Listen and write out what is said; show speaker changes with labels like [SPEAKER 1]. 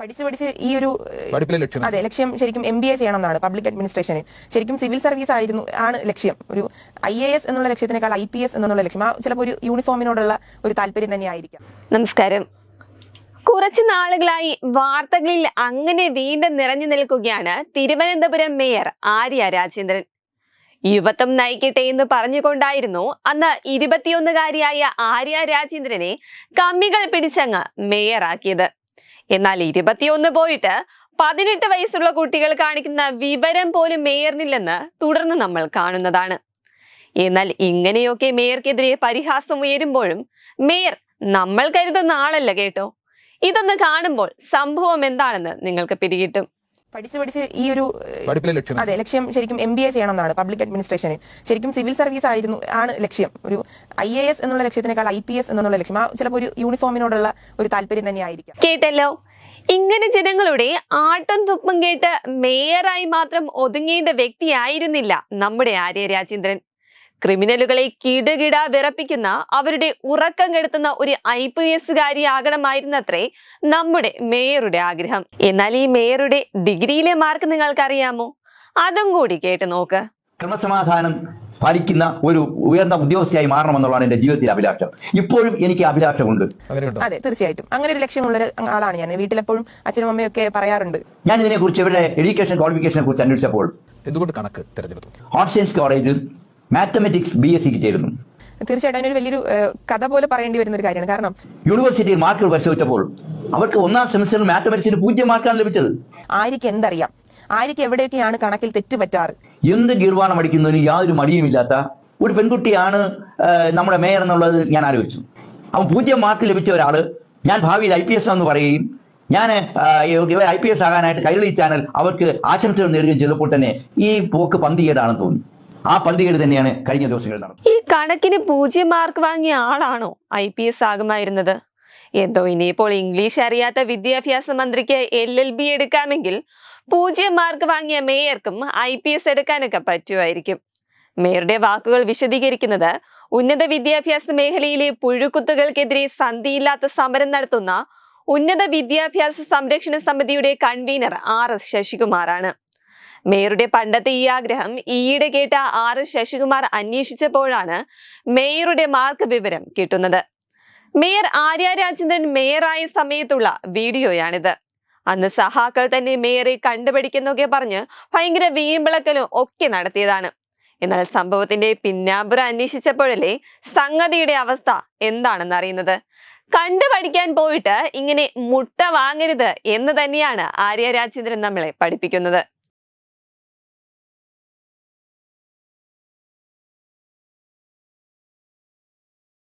[SPEAKER 1] പഠിച്ച് പഠിച്ച് ഈ ഒരു
[SPEAKER 2] പഠിപ്പിലെ ലക്ഷ്യം.
[SPEAKER 1] അതെ ലക്ഷ്യം ശരിക്കും എം ബി എ ചെയ്യണം എന്നാണ് പബ്ലിക് അഡ്മിനിസ്ട്രേഷന് ശരിക്കും സിവിൽ സർവീസ് ആയിരുന്നു ആണ് ലക്ഷ്യം. ഒരു ഐ എ എസ് എന്നുള്ള ലക്ഷ്യത്തിനേക്കാൾ ഐ പി എസ് എന്നുള്ള ലക്ഷ്യം. ആ ചിലപ്പോൾ ഒരു യൂണിഫോമിനോടുള്ള ഒരു താല്പര്യം തന്നെയായിരിക്കാം.
[SPEAKER 3] നമസ്കാരം. കുറച്ചു നാളുകളായി വാർത്തകളിൽ അങ്ങനെ വീണ്ടും നിറഞ്ഞു നിൽക്കുകയാണ് തിരുവനന്തപുരം മേയർ ആര്യ രാജേന്ദ്രൻ. യുവത്വം നയിക്കട്ടെ എന്ന് പറഞ്ഞുകൊണ്ടായിരുന്നു അന്ന് ഇരുപത്തിയൊന്നുകാരിയായ ആര്യ രാജേന്ദ്രനെ കമ്മികൾ പിടിച്ചങ്ങ് മേയറാക്കിയത്. എന്നാൽ ഇരുപത്തിയൊന്ന് പോയിട്ട് പതിനെട്ട് വയസ്സുള്ള കുട്ടികൾ കാണിക്കുന്ന വിവരം പോലും മേയറിനില്ലെന്ന് തുടർന്ന് നമ്മൾ കാണുന്നതാണ്. എന്നാൽ ഇങ്ങനെയൊക്കെ മേയർക്കെതിരെ പരിഹാസം ഉയരുമ്പോഴും മേയർ നമ്മൾ കരുതുന്ന ആളല്ല കേട്ടോ. ഇതൊന്ന് കാണുമ്പോൾ സംഭവം എന്താണെന്ന് നിങ്ങൾക്ക് പിടികിട്ടും.
[SPEAKER 1] പഠിച്ച് പഠിച്ച് ഈ ഒരു അതെ ലക്ഷ്യം ശരിക്കും എം ബി എ ചെയ്യണം എന്നാണ് പബ്ലിക് അഡ്മിനിസ്ട്രേഷന് ശരിക്കും സിവിൽ സർവീസ് ആയിരുന്നു ആണ് ലക്ഷ്യം. ഒരു ഐ എ എസ് എന്നുള്ള ലക്ഷ്യത്തിനേക്കാൾ ഐ പി എസ് എന്നുള്ള ലക്ഷ്യം. ആ ചിലപ്പോൾ ഒരു യൂണിഫോമിനോടുള്ള ഒരു താല്പര്യം തന്നെയായിരിക്കും.
[SPEAKER 3] കേട്ടല്ലോ? ഇങ്ങനെ ജനങ്ങളുടെ ആട്ടം തുപ്പും കേട്ട് മേയറായി മാത്രം ഒതുങ്ങേണ്ട വ്യക്തിയായിരുന്നില്ല നമ്മുടെ ആര്യ രാജേന്ദ്രൻ. ക്രിമിനലുകളെ കിടുകിട വിറപ്പിക്കുന്ന അവരുടെ ഉറക്കം കെടുത്തുന്ന ഒരു ഐ പി എസുകാരിയാകണമായിരുന്നത്രേ നമ്മുടെ മേയറുടെ ആഗ്രഹം. എന്നാൽ ഈ മേയറുടെ ഡിഗ്രിയിലെ മാർക്ക് നിങ്ങൾക്കറിയാമോ? അതും കൂടി കേട്ട് നോക്ക്.
[SPEAKER 4] ക്രമസമാധാനം പാലിക്കുന്ന ഒരു ഉയർന്ന ഉദ്യോഗസ്ഥയായി മാറണമെന്നുള്ളതാണ് എന്റെ ജീവിതത്തിലെ അഭിലാഷം. ഇപ്പോഴും എനിക്ക് അഭിലാഷമുണ്ട്.
[SPEAKER 1] അതെ തീർച്ചയായിട്ടും. അങ്ങനെ ഒരു ലക്ഷ്യമുള്ള ഒരു ആളാണ് ഞാൻ. വീട്ടിലെപ്പോഴും അച്ഛനും അമ്മയും ഒക്കെ പറയാറുണ്ട്.
[SPEAKER 4] ഞാൻ ഇതിനെ കുറിച്ച് ഇവരുടെ എഡ്യൂക്കേഷൻ ക്വാളിഫിക്കേഷനെ കുറിച്ച് അന്വേഷിച്ചപ്പോൾ
[SPEAKER 2] എന്തുകൊണ്ട് കണക്ക് തിരഞ്ഞെടുത്തു?
[SPEAKER 4] ഹോട്ട് സയൻസ് കോളേജിൽ മാത്തമെറ്റിക്സ് ബി എസ് സിക്ക് ചേരുന്നു.
[SPEAKER 1] തീർച്ചയായിട്ടും അതിനൊരു വലിയൊരു കഥ പോലെ പറയേണ്ടി വരുന്ന ഒരു കാര്യമാണ്. കാരണം
[SPEAKER 4] യൂണിവേഴ്സിറ്റിയിൽ മാർക്കുകൾ പരിശോധിച്ചപ്പോൾ അവർക്ക് ഒന്നാം സെമിസ്റ്ററിൽ മാത്തമെറ്റിക്സിന് പൂജ്യം മാർക്കാണ് ലഭിച്ചത്.
[SPEAKER 1] ആര്യക്ക് എന്തറിയാം? ആര്യക്ക് എവിടെയൊക്കെയാണ് കണക്കിൽ തെറ്റ് പറ്റാറ്?
[SPEAKER 4] എന്ത് ഗീർവാണം അടിക്കുന്നതിന് യാതൊരു മടിയുമില്ലാത്ത ഒരു പെൺകുട്ടിയാണ് നമ്മുടെ മേയർ എന്നുള്ളത് ഞാൻ ആലോചിച്ചു. അവൻ പൂജ്യം മാർക്ക് ലഭിച്ച ഒരാൾ ഞാൻ ഭാവിയിൽ ഐ പി എസ് എന്ന് പറയുകയും ഞാൻ ഐ പി എസ് ആകാനായിട്ട് കൈരളി ചാനൽ അവർക്ക് ആശംസകൾ നേടുകയും ചെയ്തപ്പോൾ തന്നെ ഈ പോക്ക് പന്തികേടാണെന്ന് തോന്നി. ആ പന്തികേട് തന്നെയാണ് കഴിഞ്ഞ ദിവസങ്ങളിൽ നടന്നത്.
[SPEAKER 3] ഈ കണക്കിന് പൂജ്യം മാർക്ക് വാങ്ങിയ ആളാണോ ഐ പി എസ് ആകുമായിരുന്നത്? എന്തോ ഇനിയിപ്പോൾ ഇംഗ്ലീഷ് അറിയാത്ത വിദ്യാഭ്യാസ മന്ത്രിക്ക് എൽ എൽ ബി എടുക്കാമെങ്കിൽ പൂജ്യം മാർക്ക് വാങ്ങിയ മേയർക്കും ഐ പി എസ് എടുക്കാനൊക്കെ പറ്റുമായിരിക്കും. മേയറുടെ വാക്കുകൾ വിശദീകരിക്കുന്നത് ഉന്നത വിദ്യാഭ്യാസ മേഖലയിലെ പുഴുക്കുത്തുകൾക്കെതിരെ സന്ധിയില്ലാത്ത സമരം നടത്തുന്ന ഉന്നത വിദ്യാഭ്യാസ സംരക്ഷണ സമിതിയുടെ കൺവീനർ ആർ എസ് ശശികുമാറാണ്. മേയറുടെ പണ്ടത്തെ ഈ ആഗ്രഹം ഈയിടെ കേട്ട ആർ ശശികുമാർ അന്വേഷിച്ചപ്പോഴാണ് മേയറുടെ മാർക്ക് വിവരം കിട്ടുന്നത്. മേയർ ആര്യ രാജേന്ദ്രൻ മേയറായ സമയത്തുള്ള വീഡിയോയാണിത്. അന്ന് സഹാക്കൾ തന്നെ മേയറെ കണ്ടുപിടിക്കുന്നൊക്കെ പറഞ്ഞ് ഭയങ്കര വീമ്പിളക്കലും ഒക്കെ നടത്തിയതാണ്. എന്നാൽ സംഭവത്തിന്റെ പിന്നാമ്പുറ അന്വേഷിച്ചപ്പോഴല്ലേ സംഗതിയുടെ അവസ്ഥ എന്താണെന്ന് അറിയുന്നത് കണ്ടുപഠിക്കാൻ പോയിട്ട് ഇങ്ങനെ മുട്ട വാങ്ങരുത് എന്ന് തന്നെയാണ് ആര്യ രാജേന്ദ്രൻ നമ്മളെ പഠിപ്പിക്കുന്നത്.